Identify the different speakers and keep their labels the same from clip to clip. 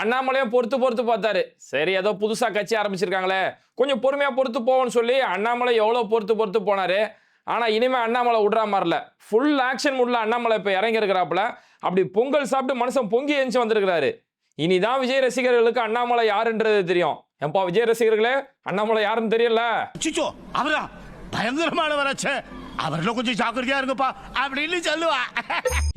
Speaker 1: அண்ணாமலையும் பொறுத்து பொறுத்து பார்த்தாரு. சரி ஏதோ புதுசாக கட்சி ஆரம்பிச்சிருக்காங்களே. கொஞ்சம் பொறுமையாக பொறுத்து போவோம்னு சொல்லி அண்ணாமலை எவ்வளோ பொறுத்து பொறுத்து போனார். ஆனால் இனிமேல் அண்ணாமலை விட்றா மாதிரில ஃபுல் ஆக்ஷன் முடியல அண்ணாமலை இப்போ இறங்கியிருக்கிறாப்புல. அப்படி பொங்கல் சாப்பிட்டு மனுஷன் பொங்கி எழுந்து வந்திருக்கிறாரு. இனிதான் விஜய் ரசிகர்களுக்கு அண்ணாமலை யாருன்றது தெரியும். எப்பா விஜய் ரசிகர்களே அண்ணாமலை யாருன்னு தெரியல?
Speaker 2: சிச்சோ அவரா? பயங்கரமானவராச்சே. அவர்ல கொஞ்சம் ஜாக்கிரதையா இருங்கப்பா அப்படின்னு சொல்லுவா.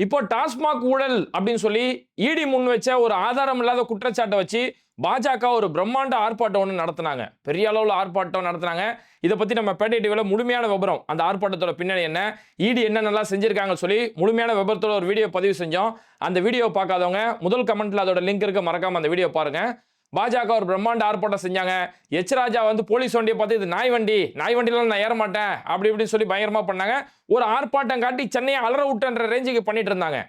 Speaker 1: இப்போ டாஸ்மாக் ஊழல் அப்படின்னு சொல்லி இடி முன் வச்ச ஒரு ஆதாரம் இல்லாத குற்றச்சாட்டை வச்சு பாஜக ஒரு பிரம்மாண்ட ஆர்ப்பாட்டம் ஒன்று நடத்தினாங்க. பெரிய அளவில் ஆர்ப்பாட்டம் நடத்தினாங்க. இதை பற்றி நம்ம பேட்டை டிவியில் முழுமையான விபரம் அந்த ஆர்ப்பாட்டத்தோட பின்னணி என்ன ஈடி என்ன நல்லா செஞ்சுருக்காங்கன்னு சொல்லி முழுமையான விபரத்தோட ஒரு வீடியோ பதிவு செஞ்சோம். அந்த வீடியோ பார்க்காதவங்க முதல் கமெண்ட்டில் அதோட லிங்க் இருக்க மறக்காமல் அந்த வீடியோ பாருங்கள் பாஜக ஒரு பிரம்மாண்ட ஆர்ப்பாட்டம் செஞ்சாங்க. எச் ராஜா வந்து போலீஸ் வண்டியை பார்த்து இது நாய் வண்டி நாய் வண்டியில நான் ஏற மாட்டேன். அப்படி இப்படின்னு சொல்லி பயங்கரமா பண்ணாங்க. ஒரு ஆர்ப்பாட்டம் காட்டி சென்னையை அலற விட்டுன்ற ரேஞ்சுக்கு பண்ணிட்டு இருந்தாங்க.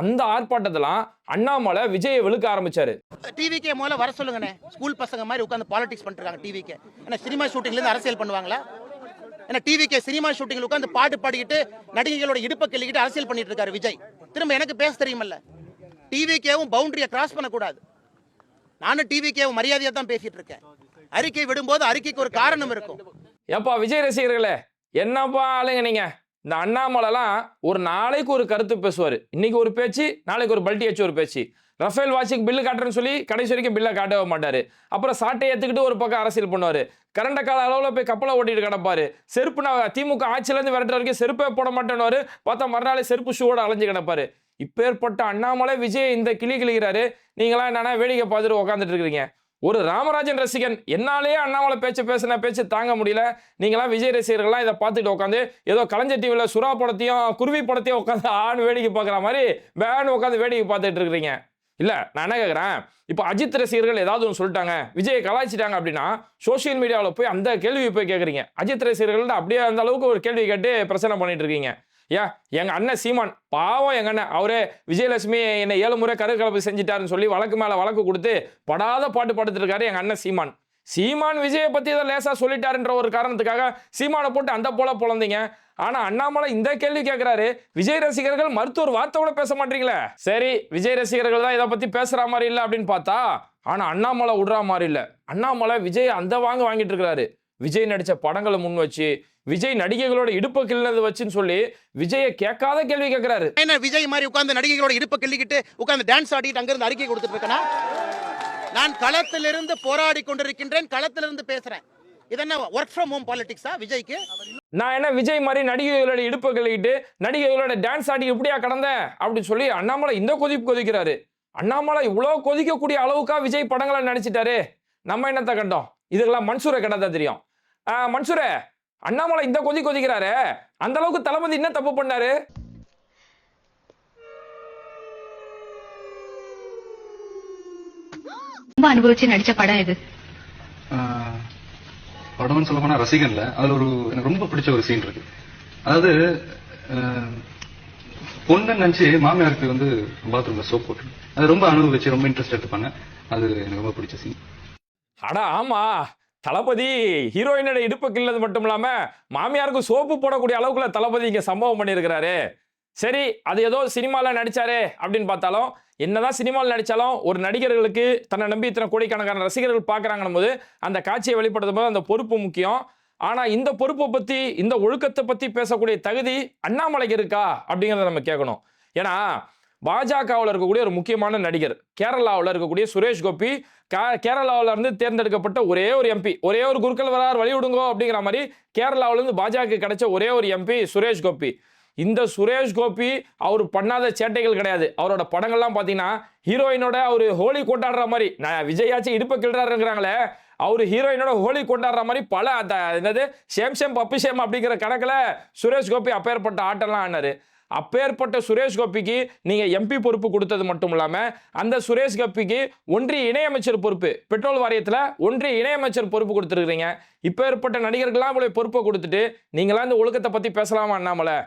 Speaker 1: அந்த ஆர்ப்பாட்டத்தெல்லாம் அண்ணாமலை விஜயை வெளுக்க ஆரம்பிச்சாரு.
Speaker 3: டிவிக்கே முதல்ல வர சொல்லுங்கண்ணே. ஸ்கூல் பசங்க மாதிரி உட்காந்து பாலிடிக்ஸ் பண்ணிருக்காங்க டிவிக்கே ஏன்னா சினிமா ஷூட்டிங்ல இருந்து அரசியல் பண்ணுவாங்களா? ஏன்னா டிவிக்கே சினிமா ஷூட்டிங்ல உட்காந்து பாட்டு பாடிக்கிட்டு நடிகைகளோட இடுப்பை கிள்ளிக்கிட்டு அரசியல் பண்ணிட்டு இருக்காரு விஜய். திரும்ப எனக்கு பேச தெரியுமல்ல. டிவிக்கேவும் பவுண்டரியை கிராஸ் பண்ணக்கூடாது. நானும் டிவிக்கே மரியாதையாக தான் பேசிட்டு இருக்கேன் அறிக்கை விடும்போது அறிக்கைக்கு ஒரு காரணம் இருக்கும்.
Speaker 1: ஏப்பா விஜய் ரசிகர்களே என்னப்பா ஆளுங்க நீங்க? இந்த அண்ணாமலைலாம் ஒரு நாளைக்கு ஒரு கருத்து பேசுவார். இன்னைக்கு ஒரு பேச்சு நாளைக்கு ஒரு பல்ட்டி வச்சு ஒரு பேச்சு. ரஃபேல் வாட்சிக்கு பில்லு காட்டுறேன்னு சொல்லி கடைசி வரைக்கும் பில்லை காட்டவே மாட்டார். அப்புறம் சாட்டை ஏற்றுக்கிட்டு ஒரு பக்கம் அரசியல் பண்ணுவார். கரண்ட கால அளவில் போய் கப்பலை ஓட்டிட்டு கிடப்பாரு. செருப்பு நான் திமுக ஆட்சியிலேருந்து விரட்டுற வரைக்கும் செருப்பே போட மாட்டேன்னு பார்த்தா மறுநாளே செருப்பு ஷூவோட அலைஞ்சு கிடப்பாரு. இப்பேற்பட்ட அண்ணாமலை விஜய் இந்த கிளி கிளிக்கிறாரு நீங்களாம் என்னன்னா வேடிக்கை பார்த்துட்டு உட்காந்துட்டு இருக்கிறீங்க. ஒரு ராமராஜன் ரசிகன் என்னாலேயே அண்ணாமலை பேச்சு பேசின பேச்சு தாங்க முடியல. நீங்களாம் விஜய் ரசிகர்கள்லாம் இதை பார்த்துட்டு உட்காந்து ஏதோ கலைஞர் டிவியில் சுறா படத்தையும் குருவி படத்தையும் உட்காந்து ஆண் வேடிக்கை பார்க்குற மாதிரி வேன் உட்காந்து வேடிக்கை பார்த்துட்டு இருக்கிறீங்க. இல்லை நான் என்ன கேட்குறேன் இப்போ அஜித் ரசிகர்கள் ஏதாவது ஒன்று சொல்லிட்டாங்க விஜயை கலாய்ச்சிட்டாங்க அப்படின்னா சோஷியல் மீடியாவில் போய் அந்த கேள்வி போய் கேட்குறீங்க அஜித் ரசிகர்கள்ட்ட அப்படியே அந்த அளவுக்கு ஒரு கேள்வி கேட்டு பிரச்சனை பண்ணிட்டு இருக்கீங்க. ஏன் எங்கள் அண்ணன் சீமான் பாவம் எங்கள் அண்ணன். அவரே விஜயலட்சுமி என்னை ஏழு முறை கருக்கலப்பு செஞ்சிட்டாருன்னு சொல்லி வழக்கு மேலே வழக்கு கொடுத்து படாத பாட்டு படுத்துருக்காரு எங்கள் அண்ணன் சீமான். சீமான் விஜயை பற்றி தான் லேசாக சொல்லிட்டாருன்ற ஒரு காரணத்துக்காக சீமானை போட்டு அந்த போல பொழந்தீங்க. ஆனால் அண்ணாமலை இந்த கேள்வி கேட்குறாரு விஜய் ரசிகர்கள் மருத்துவர் வார்த்தை கூட பேச மாட்டீங்களே? சரி விஜய் ரசிகர்கள் தான் இதை பற்றி பேசுகிற மாதிரி இல்லை அப்படின்னு பார்த்தா ஆனால் அண்ணாமலை விடுற மாதிரி இல்லை. அண்ணாமலை விஜய் அந்த வாங்க வாங்கிட்டு இருக்கிறாரு விஜய் நடித்த படங்களை முன் வச்சு விஜய் நடிகைகளோட இடுப்பு கிள்ளது வச்சுன்னு சொல்லி விஜயை கேட்காத கேள்வி கேட்குறாரு.
Speaker 3: என்ன விஜய் மாதிரி உட்கார்ந்து நடிகைகளோட இடுப்பை கிள்ளிக்கிட்டு உட்கார்ந்து டான்ஸ் ஆடிட்டு அங்கிருந்து அறிக்கை கொடுத்துட்டு இருக்கேனா? நான் களத்திலிருந்து போராடி கொண்டிருக்கின்றேன் களத்திலிருந்து பேசுறேன். இதென்ன ஒர்க் ஃப்ரம் ஹோம் பாலிடிக்ஸா விஜய்க்கு?
Speaker 1: நான் என்ன விஜய் மாதிரி நடிகைகளோட இடுப்பு கிள்ளிக்கிட்டு நடிகைகளோட டான்ஸ் ஆடி இப்படியா கடந்தேன் அப்படின்னு சொல்லி அண்ணாமலை இந்த கொதிப்பு கொதிக்கிறாரு. அண்ணாமலை இவ்வளோ கொதிக்கக்கூடிய அளவுக்கா விஜய் படங்களை நடிச்சிட்டாரு. நம்ம என்னத்த கண்டோம்? இதுக்கெல்லாம் மன்சூரை கடந்தா தெரியும்? மன்சூரே அண்ணாமலை இந்த கொதி கொதிக்கிறாரு. அந்த அளவுக்கு தளபதி என்ன தப்பு பண்ணாரு?
Speaker 4: ரொம்ப அனுபவிச்சு நடிச்ச படம் இது.
Speaker 5: ஆஹ் படம்னு சொல்ல போனா ரசிகன்ல அதுல ஒரு எனக்கு ரொம்ப பிடிச்ச ஒரு சீன் இருக்கு. அதாவது ஆஹ் பொண்ணு நினைச்சு மாமியாருக்கு வந்து பாத்ரூம்ல சோப் போட்டு அது ரொம்ப அனுபவிச்சு ரொம்ப இன்ட்ரெஸ்ட் எடுத்து பண்ணேன் அது எனக்கு ரொம்ப பிடிச்ச சீன்
Speaker 1: அடா ஆமா. தளபதி ஹீரோயினோட இடுப்பு கிள்ளது மட்டும் இல்லாம மாமியாருக்கு சோப்பு போடக்கூடிய அளவுக்குள்ள தளபதி இங்க சம்பவம் பண்ணியிருக்கிறாரு. சரி அது ஏதோ சினிமாவில் நடிச்சாரே அப்படின்னு பார்த்தாலும் என்னதான் சினிமாவில் நடித்தாலும் ஒரு நடிகர்களுக்கு தன்னை நம்பி இத்தனை கோடிக்கணக்கான ரசிகர்கள் பார்க்குறாங்கன்னும் போது அந்த காட்சியை வெளிப்படுத்தும் போது அந்த பொறுப்பு முக்கியம். ஆனால் இந்த பொறுப்பை பற்றி இந்த ஒழுக்கத்தை பற்றி பேசக்கூடிய தகுதி அண்ணாமலைக்கு இருக்கா அப்படிங்கிறத நம்ம கேட்கணும். ஏன்னா பாஜகவில் இருக்கக்கூடிய ஒரு முக்கியமான நடிகர் கேரளாவில் இருக்கக்கூடிய சுரேஷ் கோபி கே- இருந்து தேர்ந்தெடுக்கப்பட்ட ஒரே ஒரு எம்பி ஒரே ஒரு குருக்கள் வரார் வழிவிடுங்கோ அப்படிங்கிற மாதிரி கேரளாவிலேருந்து பாஜக கிடைச்ச ஒரே ஒரு எம்பி சுரேஷ் கோபி. இந்த சுரேஷ் கோபி அவர் பண்ணாத சேட்டைகள் கிடையாது. அவரோட படங்கள்லாம் பார்த்தீங்கன்னா ஹீரோயினோட அவர் ஹோலி கொண்டாடுற மாதிரி நான் விஜயாச்சும் இடுப்பை கிள்றாருங்கிறாங்களே அவர் ஹீரோயினோட ஹோலி கொண்டாடுற மாதிரி பல அந்த என்னது சேம் சேம் பப்பி சேம் அப்படிங்கிற கணக்கில் சுரேஷ் கோபி அப்பேற்பட்ட ஆட்டம்லாம் ஆனார் அப்பேற்பட்ட சுரேஷ் கோபிக்கு நீங்கள் எம்பி பொறுப்பு கொடுத்தது மட்டும் இல்லாமல் அந்த சுரேஷ் கோபிக்கு ஒன்றிய இணையமைச்சர் பொறுப்பு பெட்ரோல் வாரியத்தில் ஒன்றிய இணையமைச்சர் பொறுப்பு கொடுத்துருக்குறீங்க. இப்போ ஏற்பட்ட நடிகர்கள்லாம் இவ்வளோ பொறுப்பை கொடுத்துட்டு நீங்களாம் இந்த ஒழுக்கத்தை பற்றி பேசலாமா அண்ணாமலை?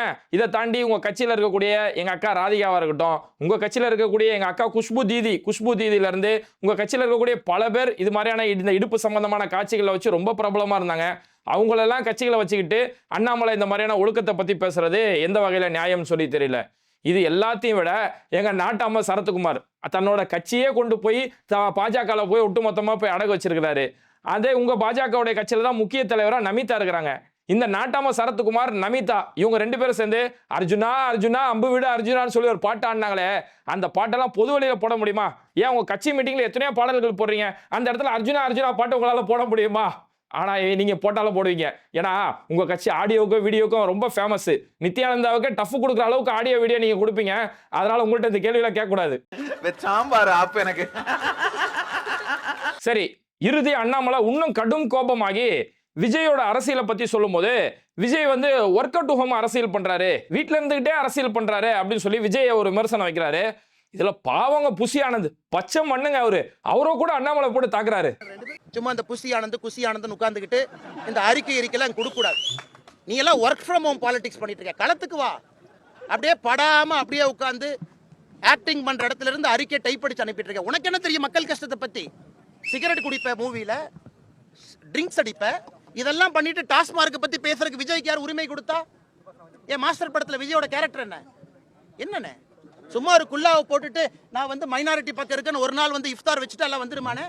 Speaker 1: ஏன்? இதை தாண்டி உங்கள் கட்சியில் இருக்கக்கூடிய எங்கள் அக்கா ராதிகாவாக இருக்கட்டும் உங்கள் கட்சியில் இருக்கக்கூடிய எங்கள் அக்கா குஷ்பு தீதி குஷ்பு தீதியிலேருந்து உங்கள் கட்சியில் இருக்கக்கூடிய பல பேர் இது மாதிரியான இந்த இடுப்பு சம்பந்தமான காட்சிகளை வச்சு ரொம்ப பிரபலமாக இருந்தாங்க. அவங்களெல்லாம் கட்சிகளை வச்சுக்கிட்டு அண்ணாமலை இந்த மாதிரியான ஒழுக்கத்தை பற்றி பேசுறது எந்த வகையில் நியாயம்னு சொல்லி தெரியல. இது எல்லாத்தையும் விட எங்கள் நாட்டாம சரத்குமார் தன்னோட கட்சியே கொண்டு போய் த பாஜகவில் போய் ஒட்டுமொத்தமாக போய் அடகு வச்சிருக்கிறாரு. அதே உங்கள் பாஜகவுடைய கட்சியில் தான் முக்கிய தலைவராக நமிதா இருக்கிறாங்க. இந்த நாட்டாம சரத்குமார் நமிதா இவங்க ரெண்டு பேரும் சேர்ந்து அர்ஜுனா அர்ஜுனா அம்பு விடு அர்ஜுனான்னு சொல்லி ஒரு பாட்டு ஆடினாங்களே அந்த பாட்டெல்லாம் பொது வழியில் போட முடியுமா? ஏன் உங்க கட்சி மீட்டிங்கில் எத்தனையோ பாடல்கள் போடுறீங்க? அந்த இடத்துல அர்ஜுனா அர்ஜுனா பாட்டு உங்களால் போட முடியுமா? ஆனா நீங்க போட்டாலும் போடுவீங்க. ஏன்னா உங்க கட்சி ஆடியோக்கும் வீடியோக்கும் ரொம்ப ஃபேமஸ் நித்யானந்தாவுக்கு டஃப் கொடுக்குற அளவுக்கு ஆடியோ வீடியோ நீங்க கொடுப்பீங்க. அதனால உங்கள்ட்ட இந்த கேள்வியெல்லாம் கேட்கக்கூடாது.
Speaker 6: சாம்பார் ஆப் எனக்கு.
Speaker 1: சரி இறுதி அண்ணாமலை இன்னும் கடும் கோபமாகி விஜயோட அரசியலை பத்தி சொல்லும்போது விஜய் வந்து ஒர்க் அவுட் ஹோம் அரசியல் பண்றாரு. வீட்ல இருந்துகிட்டே அரசியல் பண்றாரு அப்படின்னு சொல்லி விஜய் ஒரு விமர்சனம் வைக்கிறாரு. இதில் பாவங்க புசியானது. பச்சை மண்ணுங்க அவரு. அவரோ கூட அண்ணாமலை போட்டு தாக்குறாரு.
Speaker 3: சும்மா இந்த புசி ஆனந்த் குசி ஆனந்த் உட்காந்துக்கிட்டு இந்த அறிக்கை அறிக்கைலாம் கொடுக்கக்கூடாது. நீ எல்லாம் ஒர்க் ஃப்ரம் ஹோம் பாலிடிக்ஸ் பண்ணிட்டு இருக்க. களத்துக்கு வா. அப்படியே படாம அப்படியே உட்காந்து ஆக்டிங் பண்ற இடத்துல இருந்து அறிக்கை டைப் அடிச்சு அனுப்பிட்டு இருக்க. உனக்கு என்ன தெரியும் மக்கள் கஷ்டத்தை பத்தி? சிகரெட் குடிப்ப மூவியில் ட்ரிங்க்ஸ் அடிப்ப. இதெல்லாம் பண்ணிட்டு டாஸ்மார்க்கை பத்தி பேசுறதுக்கு விஜய்க்கு யார் உரிமை கொடுத்தா? என் மாஸ்டர் படத்துல விஜயோட கேரக்டர் என்ன? என்னண்ணே சும்மா ஒரு குல்லாவை போட்டுட்டு நான் வந்து மைனாரிட்டி பக்கம் இருக்கேன்னு ஒரு நாள் வந்து இஃப்தார் வச்சுட்டு எல்லாம் வந்துருமானே?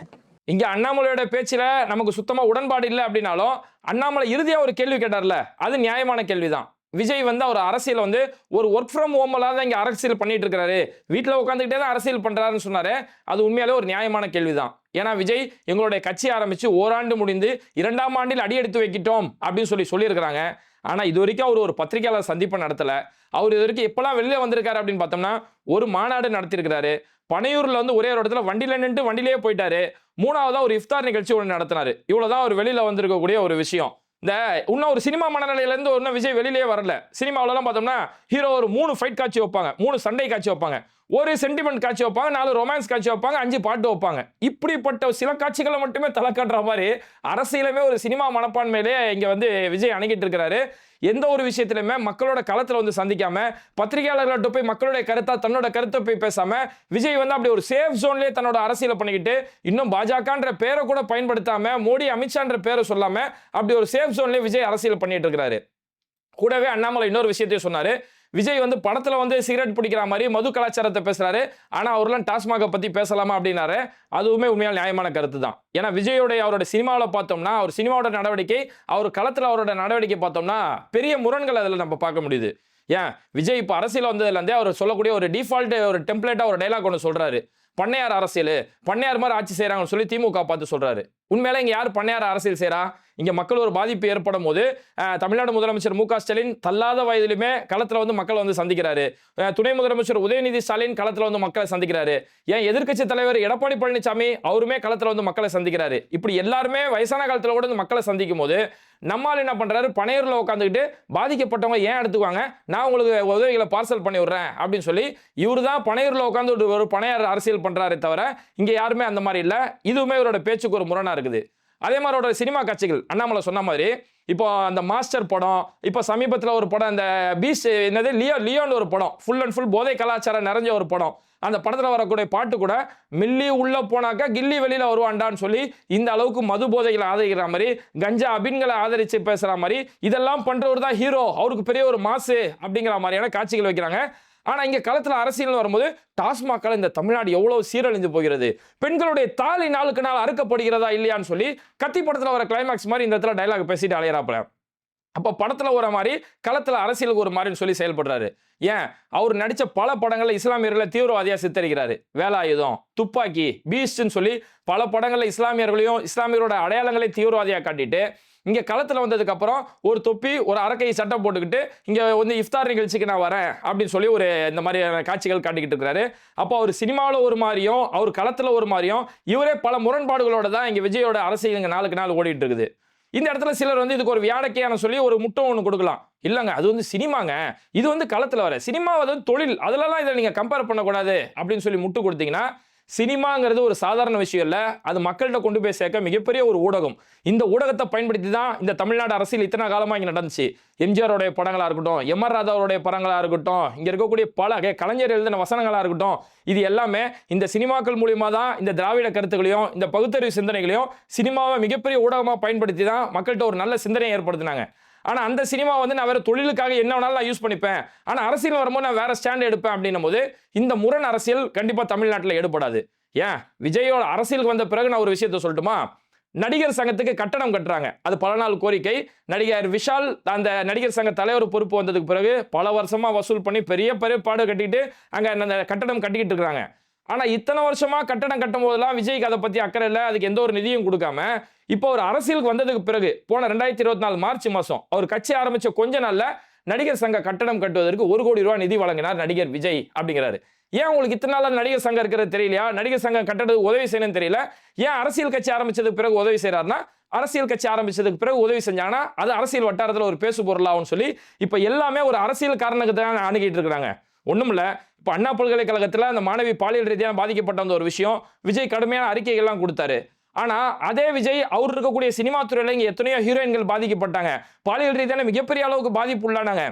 Speaker 1: இங்க அண்ணாமலையோட பேச்சுல நமக்கு சுத்தமா உடன்பாடு இல்லை அப்படின்னாலும் அண்ணாமலை இறுதியா ஒரு கேள்வி கேட்டார்ல அது நியாயமான கேள்விதான். விஜய் வந்து அவர் அரசியல் வந்து ஒரு ஒர்க் ஃப்ரம் ஹோம்ல தான் இங்கே அரசியல் பண்ணிட்டு இருக்காரு. வீட்டில் உட்காந்துக்கிட்டே தான் அரசியல் பண்ணுறாருன்னு சொன்னார். அது உண்மையாலே ஒரு நியாயமான கேள்வி தான் ஏன்னா விஜய் எங்களுடைய கட்சி ஆரம்பித்து ஓராண்டு முடிந்து இரண்டாம் ஆண்டில் அடி எடுத்து வைக்கிட்டோம் அப்படின்னு சொல்லி சொல்லியிருக்கிறாங்க. ஆனால் இது வரைக்கும் அவர் ஒரு பத்திரிகையாளர் சந்திப்பை நடத்தல. அவர் இது வரைக்கும் எப்பெல்லாம் வெளியில் வந்திருக்காரு அப்படின்னு பார்த்தோம்னா ஒரு மாநாடு நடத்தியிருக்கிறாரு. பனையூரில் வந்து ஒரே ஒரு இடத்துல வண்டியில் நின்று வண்டியிலேயே போயிட்டாரு. மூணாவதாக ஒரு இஃப்தார் நிகழ்ச்சி ஒன்று நடத்தினாரு. இவ்வளோதான் அவர் வெளியில் வந்திருக்கக்கூடிய ஒரு விஷயம். இந்த இன்னும் ஒரு சினிமா மனநிலையிலேருந்து ஒன்றும் விஜய் வெளியிலே வரல. சினிமாவிலலாம் பார்த்தோம்னா ஹீரோ ஒரு மூணு ஃபைட் காட்சி வைப்பாங்க. மூணு சண்டை காட்சி வைப்பாங்க. ஒரு சென்டிமெண்ட் காட்சி வைப்பாங்க நாலு ரொமான்ஸ் காட்சி வைப்பாங்க அஞ்சு பாட்டு வைப்பாங்க. இப்படிப்பட்ட சில காட்சிகளை மட்டுமே தலை காட்டுற மாதிரி அரசியலுமே ஒரு சினிமா மனப்பான்மையிலே இங்கே வந்து விஜய் அணுகிட்டு இருக்கிறாரு. எந்த ஒரு விஷயத்திலுமே மக்களோட களத்தில் வந்து சந்திக்காம பத்திரிகையாளர்கள்ட்ட போய் மக்களுடைய கருத்தா தன்னோட கருத்தை போய் பேசாம விஜய் வந்து அப்படி ஒரு சேஃப் ஜோன்லேயே தன்னோட அரசியலை பண்ணிக்கிட்டு இன்னும் பாஜகன்ற பேரை கூட பயன்படுத்தாம மோடி அமித்ஷான்ற பேரை சொல்லாம அப்படி ஒரு சேஃப் ஜோன்லேயே விஜய் அரசியல் பண்ணிட்டு இருக்கிறாரு. கூடவே அண்ணாமலை இன்னொரு விஷயத்தையும் சொன்னாரு. விஜய் வந்து படத்தில் வந்து சிகரெட் பிடிக்கிற மாதிரி மது கலாச்சாரத்தை பேசுகிறாரு ஆனால் அவர்லாம் டாஸ்மாக பற்றி பேசலாமா அப்படின்னாரு. அதுவுமே உண்மையால் நியாயமான கருத்து தான் ஏன்னா விஜயோடைய அவரோட சினிமாவில் பார்த்தோம்னா அவர் சினிமாவோட நடவடிக்கை அவர் களத்தில் அவரோட நடவடிக்கை பார்த்தோம்னா பெரிய முரண்கள் அதில் நம்ம பார்க்க முடியுது. ஏன்? விஜய் இப்போ அரசியல் வந்ததுலேருந்தே அவர் சொல்லக்கூடிய ஒரு டிஃபால்ட் ஒரு டெம்ப்ளேட்டாக ஒரு டைலாக் ஒன்று சொல்கிறாரு பண்ணையார் அரசியல் பண்ணையார் மாதிரி ஆட்சி செய்கிறாங்கன்னு சொல்லி திமுக பார்த்து சொல்கிறாரு உண்மையில இங்கே யார் பண்ணையார் அரசியல் செய்கிறா இங்கே மக்கள் ஒரு பாதிப்பு ஏற்படும் போது தமிழ்நாடு முதலமைச்சர் மு ஸ்டாலின் தள்ளாத வயதிலுமே களத்தில் வந்து மக்கள் வந்து சந்திக்கிறாரு. துணை முதலமைச்சர் உதயநிதி ஸ்டாலின் களத்தில் வந்து மக்களை சந்திக்கிறாரு. ஏன் எதிர்க்கட்சி தலைவர் எடப்பாடி பழனிசாமி அவருமே களத்தில் வந்து மக்களை சந்திக்கிறாரு. இப்படி எல்லாருமே வயசான காலத்தில் கூட வந்து மக்களை சந்திக்கும் போது நம்மால் என்ன பண்ணுறாரு பனையூரில் உட்காந்துக்கிட்டு பாதிக்கப்பட்டவங்க ஏன் எடுத்துக்குவாங்க? நான் உங்களுக்கு உதவிகளை பார்சல் பண்ணி விடுறேன் அப்படின்னு சொல்லி இவர் தான் பனையூரில் உட்காந்து ஒரு- பணையார் அரசியல் அரசியல் பண்றாரே தவிர இங்க யாருமே அந்த மாதிரி இல்லை. இதுவுமே இவரோட பேச்சுக்கு ஒரு முரணா இருக்குது. அதே மாதிரி அவரோட சினிமா காட்சிகள் அண்ணாமலை சொன்ன மாதிரி இப்போ அந்த மாஸ்டர் படம் இப்போ சமீபத்தில் ஒரு படம் இந்த பீச் என்னது லியோ லியோன்னு ஒரு படம் ஃபுல் அண்ட் ஃபுல் போதை கலாச்சாரம் நிறைஞ்ச ஒரு படம். அந்த படத்தில் வரக்கூடிய பாட்டு கூட மில்லி உள்ளே போனாக்கா கில்லி வெளியில வருவான்டான்னு சொல்லி இந்த அளவுக்கு மது போதைகளை ஆதரிக்கிற மாதிரி கஞ்சா அபின்களை ஆதரித்து பேசுகிற மாதிரி இதெல்லாம் பண்ணுறவர் தான் ஹீரோ அவருக்கு பெரிய ஒரு மாசு அப்படிங்கிற மாதிரியான காட்சிகள் வைக்கிறாங்க. ஆனால் இங்கே களத்தில் அரசியல் வரும்போது டாஸ்மாக்கால இந்த தமிழ்நாடு எவ்வளோ சீரழிந்து போகிறது? பெண்களுடைய தாலி நாளுக்கு நாள் அறுக்கப்படுகிறதா இல்லையான்னு சொல்லி கத்தி படத்தில் வர கிளைமேக்ஸ் மாதிரி இந்த இடத்துல டைலாக் பேசிட்டு அலையறாப்புல. அப்போ படத்தில் ஒரு மாதிரி களத்தில் அரசியலுக்கு ஒரு மாதிரின்னு சொல்லி செயல்படுறாரு. ஏன்? அவர் நடித்த பல படங்களில் இஸ்லாமியர்களை தீவிரவாதியாக சித்தரிக்கிறாரு. வேலாயுதம் துப்பாக்கி பீஸ்ட்னு சொல்லி பல படங்களில் இஸ்லாமியர்களையும் இஸ்லாமியரோட அடையாளங்களை தீவிரவாதியாக காட்டிட்டு இங்கே களத்தில் வந்ததுக்கப்புறம் ஒரு தொப்பி ஒரு அரக்கை சட்டை போட்டுக்கிட்டு இங்கே வந்து இஃப்தார் நிகழ்ச்சிக்கு நான் வரேன் அப்படின்னு சொல்லி ஒரு இந்த மாதிரியான காட்சிகள் காட்டிக்கிட்டு இருக்கிறாரு அப்போ அவர் சினிமாவில் ஒரு மாதிரியும் அவர் களத்தில் ஒரு மாதிரியும் இவரே பல முரண்பாடுகளோட தான் இங்கே விஜயோட அரசியல் இங்கே நாளுக்கு நாள் ஓடிட்டு இருக்குது. இந்த இடத்துல சிலர் வந்து இதுக்கு ஒரு வியாடக்கையான சொல்லி ஒரு முட்டை ஒன்று கொடுக்கலாம். இல்லைங்க அது வந்து சினிமாங்க. இது வந்து களத்தில் வர சினிமா வந்து தொழில். அதிலலாம் இதை நீங்கள் கம்பேர் பண்ணக்கூடாது அப்படின்னு சொல்லி முட்டு கொடுத்தீங்கன்னா சினிமாங்கிறது ஒரு சாதாரண விஷயம் இல்லை. அது மக்கள்கிட்ட கொண்டு போய் சேர்க்க மிகப்பெரிய ஒரு ஊடகம். இந்த ஊடகத்தை பயன்படுத்தி தான் இந்த தமிழ்நாடு அரசியல் இத்தனை காலமாக இங்கே நடந்துச்சு. எம்ஜிஆருடைய படங்களாக இருக்கட்டும் எம் ஆர் ராதாவுடைய படங்களாக இருக்கட்டும் இங்கே இருக்கக்கூடிய பல கலைஞர் எழுதின வசனங்களாக இருக்கட்டும் இது எல்லாமே இந்த சினிமாக்கள் மூலியமாக தான் இந்த திராவிட கருத்துக்களையும் இந்த பகுத்தறிவு சிந்தனைகளையும் சினிமாவை மிகப்பெரிய ஊடகமாக பயன்படுத்தி தான் மக்கள்கிட்ட ஒரு நல்ல சிந்தனையை ஏற்படுத்தினாங்க. ஆனால் அந்த சினிமா வந்து நான் வேறு தொழிலுக்காக என்ன வேணாலும் நான் யூஸ் பண்ணிப்பேன். ஆனால் அரசியல் வரும்போது நான் வேறு ஸ்டாண்ட் எடுப்பேன் அப்படின்னும் போது இந்த முரண் அரசியல் கண்டிப்பாக தமிழ்நாட்டில் எடுபடாது. ஏன்? விஜயோட அரசியலுக்கு வந்த பிறகு நான் ஒரு விஷயத்த சொல்லட்டுமா? நடிகர் சங்கத்துக்கு கட்டணம் கட்டுறாங்க. அது பல நாள் கோரிக்கை. நடிகர் விஷால் அந்த நடிகர் சங்க தலைவர் பொறுப்பு வந்ததுக்கு பிறகு பல வருஷமாக வசூல் பண்ணி பெரிய பெரிய பாடு கட்டிட்டு அங்கே அந்த கட்டணம் கட்டிக்கிட்டு இருக்கிறாங்க. ஆனால் இத்தனை வருஷமாக கட்டணம் கட்டும் போதெல்லாம் விஜய்க்கு அதை பற்றி அக்கறை இல்லை. அதுக்கு எந்த ஒரு நிதியும் கொடுக்காம இப்போ ஒரு அரசியலுக்கு வந்ததுக்கு பிறகு போன ரெண்டாயிரத்தி இருபத்தி நாலு மார்ச் மாதம் அவர் கட்சி ஆரம்பிச்ச கொஞ்ச நாள்ல நடிகர் சங்க கட்டடம் கட்டுவதற்கு ஒரு கோடி ரூபாய் நிதி வழங்கினார் நடிகர் விஜய் அப்படிங்கிறாரு. ஏன் உங்களுக்கு இத்தனை நாள் நடிகர் சங்கம் இருக்கிறது தெரியலையா? நடிகர் சங்கம் கட்டடத்துக்கு உதவி செய்யணும்னு தெரியல. ஏன் அரசியல் கட்சி ஆரம்பிச்சதுக்கு பிறகு உதவி செய்யறாருன்னா அரசியல் கட்சி ஆரம்பிச்சதுக்கு பிறகு உதவி செஞ்சாங்கன்னா அது அரசியல் வட்டாரத்தில் ஒரு பேசு பொருளாகும்னு சொல்லி இப்போ எல்லாமே ஒரு அரசியல் காரணத்துக்கு தான் அணுகிட்டு இருக்கிறாங்க. ஒண்ணுமில்ல இப்போ அண்ணா பல்கலைக்கழகத்தில் அந்த மாணவி பாலியல் ரீதியாக பாதிக்கப்பட்ட அந்த ஒரு விஷயம் விஜய் கடுமையான அறிக்கைகள்லாம் கொடுத்தாரு. ஆனால் அதே விஜய் அவர் இருக்கக்கூடிய சினிமா துறையில் இங்கே எத்தனையோ ஹீரோயின்கள் பாதிக்கப்பட்டாங்க. பாலியல் ரீதியான மிகப்பெரிய அளவுக்கு பாதிப்பு உள்ளானாங்க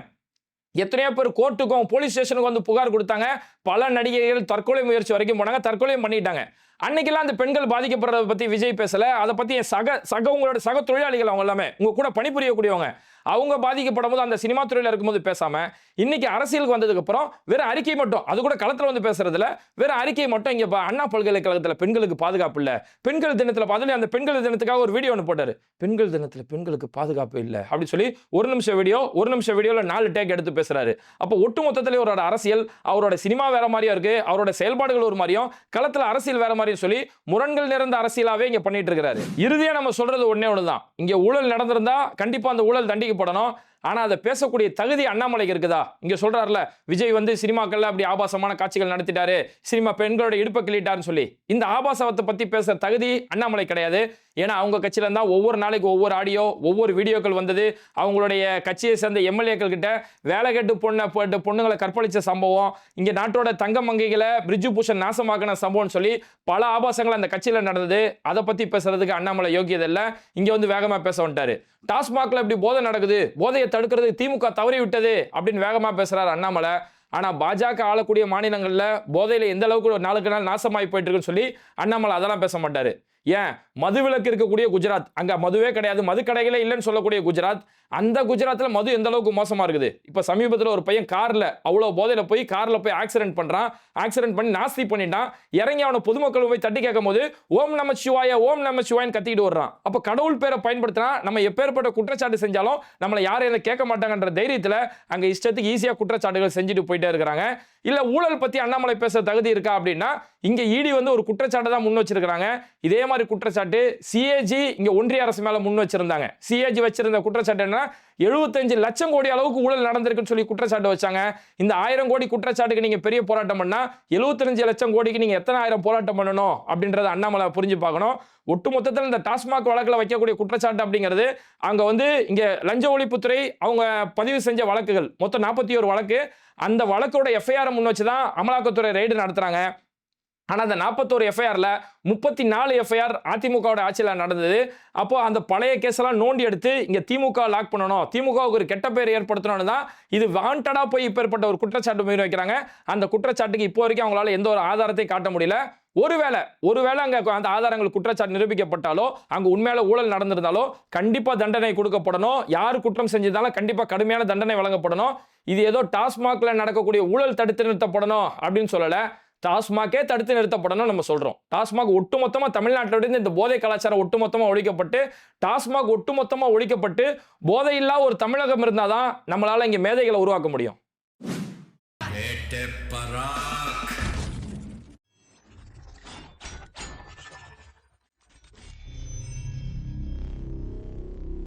Speaker 1: எத்தனையோ பேர் கோர்ட்டுக்கும் போலீஸ் ஸ்டேஷனுக்கும் வந்து புகார் கொடுத்தாங்க. பல நடிகைகள் தற்கொலை முயற்சி வரைக்கும் போனாங்க தற்கொலையும் பண்ணிட்டாங்க. அன்னைக்கெல்லாம் அந்த பெண்கள் பாதிக்கப்படுறத பற்றி விஜய் பேசலை. அதை பற்றி என் சக சக உங்களோட சக தொழிலாளிகள் அவங்க எல்லாமே உங்கள் கூட பணிபுரியக்கூடியவங்க. அவங்க பாதிக்கப்படும் போது அந்த சினிமா துறையில் இருக்கும்போது பேசாம இன்னைக்கு அரசியலுக்கு வந்ததுக்கப்புறம் வெறும் அறிக்கை மட்டும் அது கூட களத்தில் வந்து பேசுறதுல வெறும் அறிக்கை மட்டும் இங்கே பா- அண்ணா பல்கலைக்கழகத்தில் பெண்களுக்கு பாதுகாப்பு இல்லை. பெண்கள் தினத்தில் பார்த்து அந்த பெண்கள் தினத்துக்காக ஒரு வீடியோ ஒன்று போட்டார். பெண்கள் தினத்தில் பெண்களுக்கு பாதுகாப்பு இல்லை. அப்படின்னு சொல்லி ஒரு நிமிஷம் வீடியோ ஒரு நிமிஷம் வீடியோவில் நாலு டேக் எடுத்து பேசுறாரு. அப்போ ஒட்டு மொத்தத்திலே அவரோட அரசியல் அவரோட சினிமா வேற மாதிரியும் இருக்கு அவரோட செயல்பாடுகள் ஒரு மாதிரியும் களத்தில் அரசியல் வேற மாதிரியும் சொல்லி முரண்கள் நிறைந்த அரசியலாகவே இங்கே பண்ணிட்டு இருக்கிறாரு. இறுதியாக நம்ம சொல்றது ஒன்று தான் இங்கே ஊழல் நடந்திருந்தா கண்டிப்பாக அந்த ஊழல் தண்டிக்கப்படணும் ஆனா அதை பேசக்கூடிய தகுதி அண்ணாமலைக்கு இருக்குதா? இங்க சொல்றாருல விஜய் வந்து சினிமாக்கள்ல அப்படி ஆபாசமான காட்சிகள் நடத்திட்டாரு. சினிமா பெண்களோட இடுப்பை கிள்ளிட்டாருன்னு சொல்லி. இந்த ஆபாசத்தை பற்றி பேசுற தகுதி அண்ணாமலை கிடையாது. ஏன்னா அவங்க கட்சியில இருந்தா ஒவ்வொரு நாளைக்கு ஒவ்வொரு ஆடியோ ஒவ்வொரு வீடியோக்கள் வந்தது. அவங்களுடைய கட்சியை சேர்ந்த எம்எல்ஏக்கள் கிட்ட வேலை கட்டு பொண்ணை போட்டு பொண்ணுங்களை கற்பழிச்ச சம்பவம் இங்க நாட்டோட தங்க மங்கைகளை பிரிட்ஜு பூஷன் நாசமாக்கின சம்பவம்னு சொல்லி பல ஆபாசங்கள் அந்த கட்சியில நடந்தது. அதை பத்தி பேசுறதுக்கு அண்ணாமலை யோகியது இல்லை. இங்க வந்து வேகமா பேச வந்துட்டாரு. டாஸ்மாக்ல இப்படி போதை நடக்குது. போதையை தடுக்கிறது திமுக தவறி விட்டது அப்படின்னு வேகமா பேசுறாரு அண்ணாமலை. ஆனால் பாஜக ஆளக்கூடிய மாநிலங்களில் போதையில் எந்த அளவுக்கு ஒரு நாளுக்கு நாள் நாசமாகி போயிட்டு இருக்குன்னு சொல்லி அண்ணாமலை அதெல்லாம் பேச மாட்டார். ஏன்? மதுவிலக்கு இருக்கக்கூடிய குஜராத். அங்கே மதுவே கிடையாது. மது கடைகளே இல்லைன்னு சொல்லக்கூடிய குஜராத். அந்த குஜராத்தில் மது எந்த அளவுக்கு மோசமாக இருக்குது? இப்போ சமீபத்தில் ஒரு பையன் காரில் அவ்வளோ போதையில் போய் காரில் போய் ஆக்சிடென்ட் பண்ணுறான் ஆக்சிடென்ட் பண்ணி நாஸ்தி பண்ணிட்டான். இறங்கி அவனை பொதுமக்கள் போய் தட்டி கேட்கும் போது ஓம் நம சிவாய ஓம் நம சிவாயின்னு கத்திக்கிட்டு வர்றான் அப்போ கடவுள் பேரை பயன்படுத்தினா நம்ம எப்பேற்பட்ட குற்றச்சாட்டு செஞ்சாலும் நம்மளை யாரும் எதை கேட்க மாட்டாங்கன்ற தைரியத்தில் அங்கே இஷ்டத்துக்கு ஈஸியாக குற்றச்சாட்டுகள் செஞ்சுட்டு போயிட்டே இருக்கிறாங்க. இல்லை ஊழல் பற்றி அண்ணாமலை பேச தகுதி இருக்கா அப்படின்னா இங்கே இடி வந்து ஒரு குற்றச்சாட்டை தான் முன் வச்சிருக்கிறாங்க. இதே மாதிரி குற்றச்சாட்டு சிஏஜி இங்கே ஒன்றிய அரசு மேலே முன் வச்சிருந்தாங்க. சிஏஜி வச்சிருந்த குற்றச்சாட்டு என்ன எழுபத்தஞ்சு லட்சம் கோடி அளவுக்கு ஊழல் நடந்திருக்குன்னு சொல்லி குற்றச்சாட்டு வச்சாங்க. இந்த ஆயிரம் கோடி குற்றச்சாட்டுக்கு நீங்கள் பெரிய போராட்டம் பண்ணால் எழுபத்தஞ்சு லட்சம் கோடிக்கு நீங்கள் எத்தனை ஆயிரம் போராட்டம் பண்ணணும் அப்படின்றத அண்ணாமலை புரிஞ்சு பார்க்கணும். ஒட்டு மொத்தத்தில் இந்த டாஸ்மாக் வழக்கில் வைக்கக்கூடிய குற்றச்சாட்டு அப்படிங்கிறது அங்கே வந்து இங்கே லஞ்ச ஒழிப்புத்துறை அவங்க பதிவு செஞ்ச வழக்குகள் மொத்தம் நாற்பத்தி ஒரு வழக்கு அந்த வழக்கோட எஃப்ஐஆர் முன் வச்சு தான் அமலாக்கத்துறை ரெய்டு நடத்துறாங்க. ஆனால் அந்த நாற்பத்தோரு எஃப்ஐஆரில் முப்பத்தி நாலு எஃப்ஐஆர் அதிமுகவோட ஆட்சியில் நடந்தது. அப்போது அந்த பழைய கேஸெல்லாம் நோண்டி எடுத்து இங்கே திமுக லாக் பண்ணணும். திமுகவுக்கு ஒரு கெட்ட பேர் ஏற்படுத்தணும்னு தான் இது வாண்டடாக போய் இப்பேற்பட்ட ஒரு குற்றச்சாட்டு மீறி வைக்கிறாங்க. அந்த குற்றச்சாட்டுக்கு இப்போ வரைக்கும் அவங்களால எந்த ஒரு ஆதாரத்தையும் காட்ட முடியல. ஒருவேளை ஒருவேளை அங்கே அந்த ஆதாரங்கள் குற்றச்சாட்டு நிரூபிக்கப்பட்டாலோ அங்கே உண்மையில ஊழல் நடந்திருந்தாலோ கண்டிப்பாக தண்டனை கொடுக்கப்படணும். யார் குற்றம் செஞ்சிருந்தாலும் கண்டிப்பாக கடுமையான தண்டனை வழங்கப்படணும். இது ஏதோ டாஸ்மாகில் நடக்கக்கூடிய ஊழல் தடுத்து நிறுத்தப்படணும் அப்படின்னு சொல்லலை. டாஸ்மாகே தடுத்து நிறுத்தப்படணும் நம்ம சொல்கிறோம் டாஸ்மாக் ஒட்டுமொத்தமாக தமிழ்நாட்டில் இருந்து இந்த போதை கலாச்சாரம் ஒட்டுமொத்தமாக ஒழிக்கப்பட்டு டாஸ்மாக் ஒட்டுமொத்தமாக ஒழிக்கப்பட்டு போதையில்லா ஒரு தமிழகம் இருந்தால் தான் நம்மளால் இங்கே மேதைகளை உருவாக்க முடியும்.